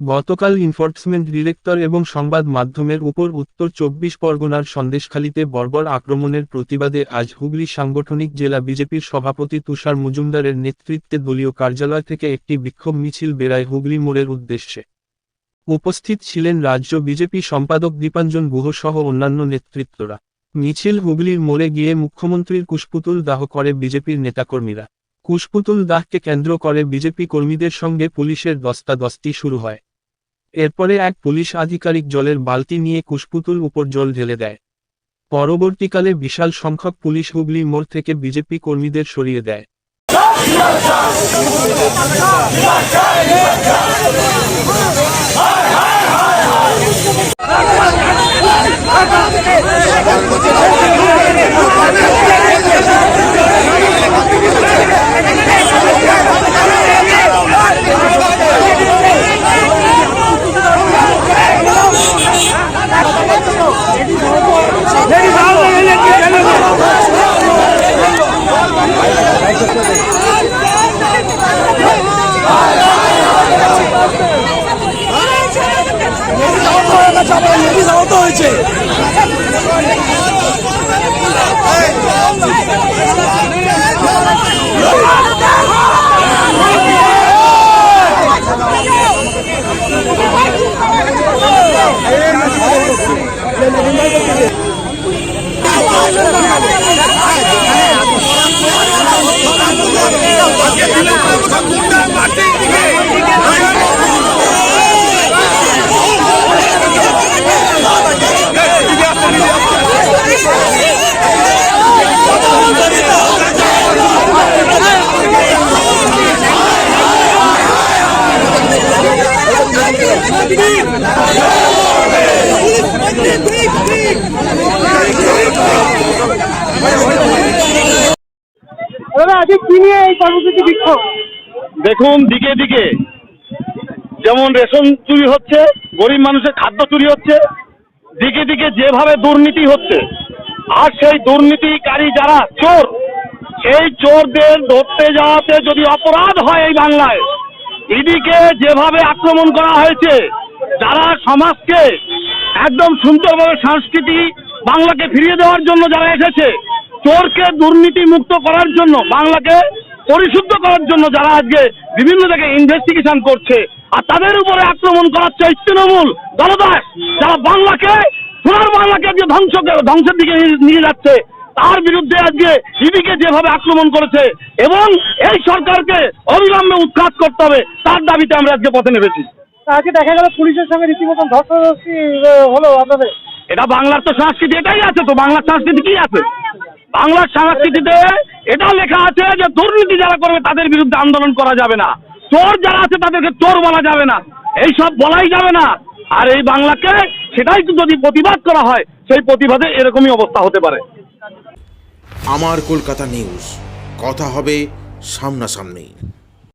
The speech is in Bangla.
গতকাল ইনফোর্সমেন্ট ডিরেক্টর এবং সংবাদ মাধ্যমের উপর উত্তর চব্বিশ পরগনার সন্দেশখালীতে বর্বর আক্রমণের প্রতিবাদে আজ হুগলি সাংগঠনিক জেলা বিজেপির সভাপতি তুষার মজুমদারের নেতৃত্বে দলীয় কার্যালয় থেকে একটি বিক্ষোভ মিছিল বেড়ায় হুগলি মোড়ের উদ্দেশ্যে। উপস্থিত ছিলেন রাজ্য বিজেপি সম্পাদক দীপাঞ্জন গুহ সহ অন্যান্য নেতৃত্বরা। মিছিল হুগলির মোড়ে গিয়ে মুখ্যমন্ত্রীর কুশপুতুল দাহ করে বিজেপির নেতাকর্মীরা। কুশপুতুল দাহকে কেন্দ্র করে বিজেপি কর্মীদের সঙ্গে পুলিশের দস্তাদস্তি শুরু হয়। এরপরে এক পুলিশ আধিকারিক জলের বালতি নিয়ে কুশপুতুল উপর জল ঢেলে দেয়। পরবর্তীকালে বিশাল সংখ্যক পুলিশ হুগলি মোড় থেকে বিজেপি কর্মীদের সরিয়ে দেয়। মাটি দাদা দেখুন, দিকে দিকে। যেমন রেশন চুরি হচ্ছে, গরিব মানুষের খাদ্য চুরি হচ্ছে, দিকে দিকে যেভাবে দুর্নীতি হচ্ছে, আর সেই দুর্নীতিকারী যারা চোর, সেই চোরদের ধরতে যাওয়াতে যদি অপরাধ হয় এই বাংলায়, ইডিকে যেভাবে আক্রমণ করা হয়েছে যারা সমাজকে একদম সুন্দরভাবে সংস্কৃতি বাংলাকে ফিরিয়ে দেওয়ার জন্য যারা এসেছে চোরকে দুর্নীতি মুক্ত করার জন্য বাংলাকে পরিশুদ্ধ করার জন্য যারা আজকে বিভিন্ন জায়গায় ইনভেস্টিগেশন করছে আর তাদের উপরে আক্রমণ করাচ্ছে এই তৃণমূল দলদাস যারা বাংলাকে সোনার বাংলাকে আজকে ধ্বংস ধ্বংসের দিকে নিয়ে- যাচ্ছে। তার বিরুদ্ধে আজকে ইডিকে যেভাবে আক্রমণ করেছে এবং এই সরকারকে অবিলম্বে উৎখাত করতে হবে তার দাবিতে আমরা আজকে পথে নেমেছি। আজকে দেখা গেল পুলিশের সঙ্গে রীতিমতন ধস্তাধস্তি হলো আপনাদের। এটা বাংলার তো সংস্কৃতি এটাই আছে তো বাংলার সংস্কৃতি কি আছে? বাংলার সংস্কৃতিতে এটা লেখা আছে যে দুর্নীতি যারা করবে তাদের বিরুদ্ধে আন্দোলন করা যাবে না। চোর যারা আছে তাদেরকে চোর বলা যাবে না। এই সব বলাই যাবে না। আর এই বাংলাকে সেটাই যদি প্রতিবাদ করা হয়, সেই প্রতিবাদে এরকমই অবস্থা হতে পারে। আমার কলকাতা নিউজ কথা হবে সামনাসামনি